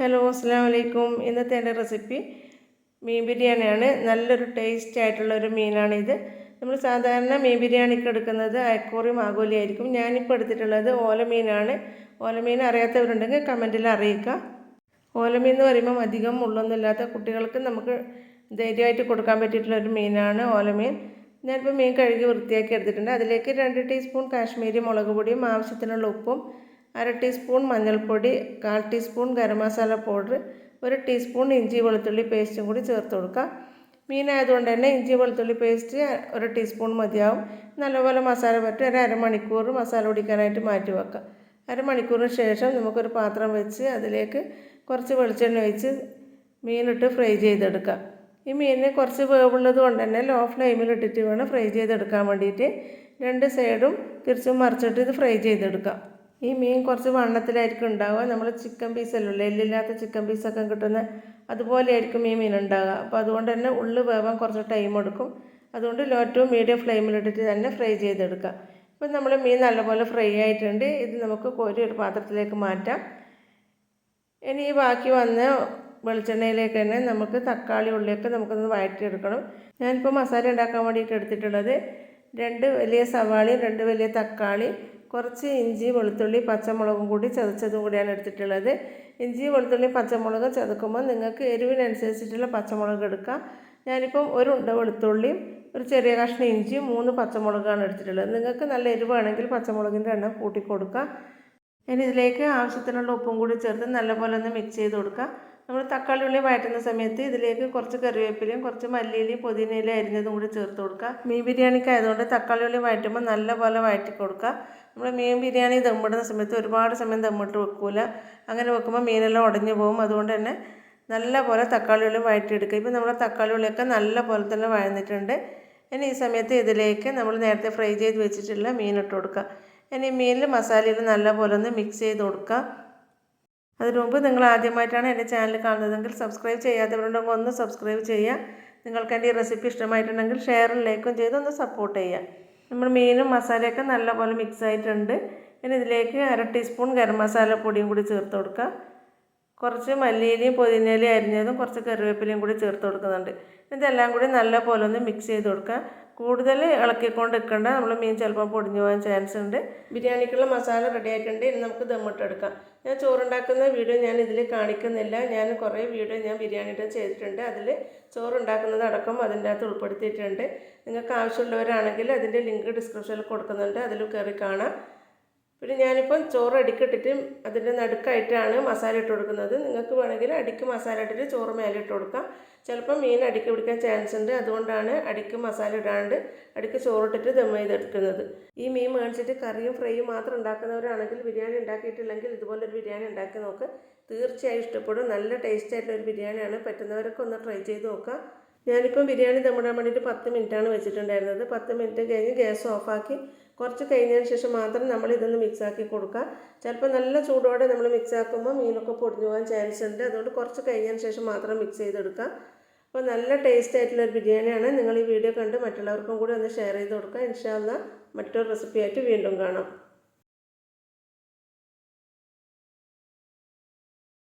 Hello അസ്സാം വലൈക്കും ഇന്നത്തെ എന്റെ റെസിപ്പി മീൻ ബിരിയാണിയാണ്. നല്ലൊരു ടേസ്റ്റ് ആയിട്ടുള്ള ഒരു മീനാണിത്. നമ്മൾ സാധാരണ മീൻ ബിരിയാണിക്ക് എടുക്കുന്നത് അയക്കോറി മാഗോലി ആയിരിക്കും. ഞാനിപ്പോൾ എടുത്തിട്ടുള്ളത് ഓലമീനാണ് ഓലമീൻ അറിയാത്തവരുണ്ടെങ്കിൽ കമന്റിൽ അറിയിക്കുക ഓലമീൻ എന്ന് പറയുമ്പം അധികം മുള്ളൊന്നുമില്ലാത്ത കുട്ടികൾക്ക് നമുക്ക് ധൈര്യമായിട്ട് കൊടുക്കാൻ പറ്റിയിട്ടുള്ള ഒരു മീനാണ് ഓലമീൻ ഞാനിപ്പോൾ മീൻ കഴുകി വൃത്തിയാക്കി എടുത്തിട്ടുണ്ട്. അതിലേക്ക് രണ്ട് ടീസ്പൂൺ കാശ്മീരി മുളക് പൊടിയും ആവശ്യത്തിനുള്ള ഉപ്പും അര ടീസ്പൂൺ മഞ്ഞൾപ്പൊടി കാൽ ടീസ്പൂൺ ഗരം മസാല പൗഡർ ഒരു ടീസ്പൂൺ ഇഞ്ചി വെളുത്തുള്ളി പേസ്റ്റും കൂടി ചേർത്ത് കൊടുക്കുക മീനായതുകൊണ്ട് തന്നെ ഇഞ്ചി വെളുത്തുള്ളി പേസ്റ്റ് ഒരു ടീസ്പൂൺ മതിയാവും. നല്ലപോലെ മസാല പറ്റി ഒരു അരമണിക്കൂർ മസാല പൊടിക്കാനായിട്ട് മാറ്റി വെക്കുക അരമണിക്കൂറിന് ശേഷം നമുക്കൊരു പാത്രം വെച്ച് അതിലേക്ക് കുറച്ച് വെളിച്ചെണ്ണ ഒഴിച്ച് മീനിട്ട് ഫ്രൈ ചെയ്തെടുക്കുക ഈ മീനിന് കുറച്ച് വേവുള്ളത് കൊണ്ട് തന്നെ ലോ ഫ്ലെയിമിൽ ഇട്ടിട്ട് വേണം ഫ്രൈ ചെയ്തെടുക്കാൻ വേണ്ടിയിട്ട്. രണ്ട് സൈഡും തിരിച്ചും മറിച്ചിട്ട് ഇത് ഫ്രൈ ചെയ്തെടുക്കാം. ഈ മീൻ കുറച്ച് വണ്ണത്തിലായിരിക്കും ഉണ്ടാവുക. നമ്മൾ ചിക്കൻ പീസല്ലുള്ളൂ എല്ലില്ലാത്ത ചിക്കൻ പീസൊക്കെ കിട്ടുന്ന അതുപോലെയായിരിക്കും ഈ മീൻ ഉണ്ടാവുക. അപ്പോൾ അതുകൊണ്ട് തന്നെ ഉള്ളു വേവാൻ കുറച്ച് ടൈം എടുക്കും. അതുകൊണ്ട് ലോ ടു മീഡിയം ഫ്ലെയിമിലിട്ടിട്ട് തന്നെ ഫ്രൈ ചെയ്തെടുക്കുക. ഇപ്പം നമ്മൾ മീൻ നല്ലപോലെ ഫ്രൈ ആയിട്ടുണ്ട്. ഇത് നമുക്ക് കോരി ഒരു പാത്രത്തിലേക്ക് മാറ്റാം. ഇനി ഈ ബാക്കി വന്ന വെളിച്ചെണ്ണയിലേക്ക് തന്നെ നമുക്ക് തക്കാളി ഉള്ളിയൊക്കെ നമുക്കൊന്ന് വഴറ്റിയെടുക്കണം. ഞാനിപ്പോൾ മസാല ഉണ്ടാക്കാൻ വേണ്ടിയിട്ട് എടുത്തിട്ടുള്ളത് രണ്ട് വലിയ സവാളയും രണ്ട് വലിയ തക്കാളി കുറച്ച് ഇഞ്ചി വെളുത്തുള്ളി പച്ചമുളകും കൂടി ചതച്ചതും കൂടിയാണ് എടുത്തിട്ടുള്ളത്. ഇഞ്ചി വെളുത്തുള്ളി പച്ചമുളക് ചതക്കുമ്പോൾ നിങ്ങൾക്ക് എരിവിനനുസരിച്ചിട്ടുള്ള പച്ചമുളക് എടുക്കാം. ഞാനിപ്പം ഒരു ഉണ്ട വെളുത്തുള്ളിയും ഒരു ചെറിയ കഷ്ണം ഇഞ്ചിയും മൂന്ന് പച്ചമുളകാണ് എടുത്തിട്ടുള്ളത്. നിങ്ങൾക്ക് നല്ല എരിവാണെങ്കിൽ പച്ചമുളകിന്റെ എണ്ണം കൂട്ടിക്കൊടുക്കാം ഇനി ഇതിലേക്ക് ആവശ്യത്തിനുള്ള ഉപ്പും കൂടി ചേർത്ത് നല്ലപോലെ ഒന്ന് മിക്സ് ചെയ്ത് കൊടുക്കുക നമ്മൾ തക്കാളി ഉള്ളി വഴറ്റുന്ന സമയത്ത് ഇതിലേക്ക് കുറച്ച് കറിവേപ്പിലയും കുറച്ച് മല്ലിയിലയും പുതിനയിലും അരിഞ്ഞതും കൂടി ചേർത്ത് കൊടുക്കുക. മീൻ ബിരിയാണിക്ക് ആയതുകൊണ്ട് തക്കാളി ഉള്ളി വഴറ്റുമ്പോൾ നല്ലപോലെ വഴറ്റി കൊടുക്കുക. നമ്മൾ മീൻ ബിരിയാണി ദമ്മിടുന്ന സമയത്ത് ഒരുപാട് സമയം ദമ്മിട്ട് വെക്കൂല. അങ്ങനെ വെക്കുമ്പോൾ മീനെല്ലാം ഉടഞ്ഞു പോകും. അതുകൊണ്ട് തന്നെ നല്ല പോലെ തക്കാളി ഉള്ളി വഴറ്റിയെടുക്കുക. ഇപ്പോൾ നമ്മുടെ തക്കാളി ഉള്ളിയൊക്കെ നല്ല പോലെ തന്നെ വഴന്നിട്ടുണ്ട്. ഇനി ഈ സമയത്ത് ഇതിലേക്ക് നമ്മൾ നേരത്തെ ഫ്രൈ ചെയ്ത് വെച്ചിട്ടുള്ള മീൻ ഇട്ട് കൊടുക്കുക. ഇനി മീനിൽ മസാലയിൽ നല്ല പോലെ ഒന്ന് മിക്സ് ചെയ്ത് കൊടുക്കുക. അതിനു മുമ്പ് നിങ്ങൾ ആദ്യമായിട്ടാണ് എന്റെ ചാനൽ കാണുന്നതെങ്കിൽ സബ്സ്ക്രൈബ് ചെയ്യാത്തവരുണ്ടെങ്കിൽ ഒന്ന് സബ്സ്ക്രൈബ് ചെയ്യുക. നിങ്ങൾക്ക് എന്റെ ഈ റെസിപ്പി ഇഷ്ടമായിട്ടുണ്ടെങ്കിൽ ഷെയറും ലൈക്കും ചെയ്ത് ഒന്ന് സപ്പോർട്ട് ചെയ്യുക. നമ്മൾ മീനും മസാലയൊക്കെ നല്ലപോലെ മിക്സ് ആയിട്ടുണ്ട്. ഇനി ഇതിലേക്ക് അര ടീസ്പൂൺ ഗരം മസാല പൊടിയും കൂടി ചേർത്ത് കൊടുക്കുക. കുറച്ച് മല്ലിയിലയും പുതിനയിലയും അരിഞ്ഞതും കുറച്ച് കറിവേപ്പിലയും കൂടി ചേർത്ത് കൊടുക്കുന്നുണ്ട്. ഇതെല്ലാം കൂടി നല്ല പോലെ ഒന്ന് മിക്സ് ചെയ്ത് കൊടുക്കുക. കൂടുതൽ ഇളക്കിക്കൊണ്ട് നിൽക്കേണ്ട നമ്മൾ മീൻ ചിലപ്പോൾ പൊടിഞ്ഞു പോകാൻ ചാൻസ് ഉണ്ട്. ബിരിയാണിക്കുള്ള മസാല റെഡി ആയിട്ടുണ്ട്. ഇനി നമുക്ക് ദമ്മിട്ടെടുക്കാം ഞാൻ ചോറുണ്ടാക്കുന്ന വീഡിയോ ഞാൻ ഇതിൽ കാണിക്കുന്നില്ല. ഞാൻ കുറേ വീഡിയോ ഞാൻ ബിരിയാണിയുടെ ചെയ്തിട്ടുണ്ട്. അതിൽ ചോറുണ്ടാക്കുന്നത് അടക്കം അതിന്റെ അകത്ത് ഉൾപ്പെടുത്തിയിട്ടുണ്ട്. നിങ്ങൾക്ക് ആവശ്യമുള്ളവരാണെങ്കിൽ അതിന്റെ ലിങ്ക് ഡിസ്ക്രിപ്ഷനിൽ കൊടുക്കുന്നുണ്ട്. അതിൽ കയറി കാണാം. പിന്നെ ഞാനിപ്പം ചോറ് അടിക്കിട്ടിട്ട് അതിന്റെ നടുക്കായിട്ടാണ് മസാല ഇട്ട് കൊടുക്കുന്നത്. നിങ്ങൾക്ക് വേണമെങ്കിൽ അടിക്ക് മസാല ഇട്ടിട്ട് ചോറ് മേലെ ഇട്ട് കൊടുക്കാം. ചിലപ്പോൾ മീൻ അടിക്ക് പിടിക്കാൻ ചാൻസ് ഉണ്ട്. അതുകൊണ്ടാണ് അടിക്ക് മസാല ഇടാണ്ട് അടിക്ക് ചോറിട്ടിട്ട് ദം ചെയ്തെടുക്കുന്നത്. ഈ മീൻ മേടിച്ചിട്ട് കറിയും ഫ്രൈയും മാത്രം ഉണ്ടാക്കുന്നവരാണെങ്കിൽ ബിരിയാണി ഉണ്ടാക്കിയിട്ടില്ലെങ്കിൽ ഇതുപോലൊരു ബിരിയാണി ഉണ്ടാക്കി നോക്ക്. തീർച്ചയായും ഇഷ്ടപ്പെടും. നല്ല ടേസ്റ്റ് ആയിട്ടുള്ള ഒരു ബിരിയാണിയാണ്. പറ്റുന്നവരൊക്കെ ഒന്ന് ട്രൈ ചെയ്ത് നോക്കാം ഞാനിപ്പം ബിരിയാണി ദമ്മിടാൻ വേണ്ടിയിട്ട് പത്ത് മിനിറ്റാണ് വെച്ചിട്ടുണ്ടായിരുന്നത്. പത്ത് മിനിറ്റ് കഴിഞ്ഞ് ഗ്യാസ് ഓഫാക്കി കുറച്ച് കഴിഞ്ഞതിന് ശേഷം മാത്രം നമ്മൾ ഇതൊന്ന് മിക്സാക്കി കൊടുക്കുക. ചിലപ്പോൾ നല്ല ചൂടോടെ നമ്മൾ മിക്സ് ആക്കുമ്പോൾ മീനൊക്കെ പൊടിഞ്ഞു പോകാൻ ചാൻസ് ഉണ്ട്. അതുകൊണ്ട് കുറച്ച് കഴിഞ്ഞതിന് ശേഷം മാത്രം മിക്സ് ചെയ്തെടുക്കുക. അപ്പോൾ നല്ല ടേസ്റ്റ് ആയിട്ടുള്ള ഒരു ബിരിയാണിയാണ്. നിങ്ങൾ ഈ വീഡിയോ കണ്ട് മറ്റുള്ളവർക്കും കൂടി ഒന്ന് ഷെയർ ചെയ്ത് കൊടുക്കുക. ഇൻഷാല്ല മറ്റൊരു റെസിപ്പി ആയിട്ട് വീണ്ടും കാണാം.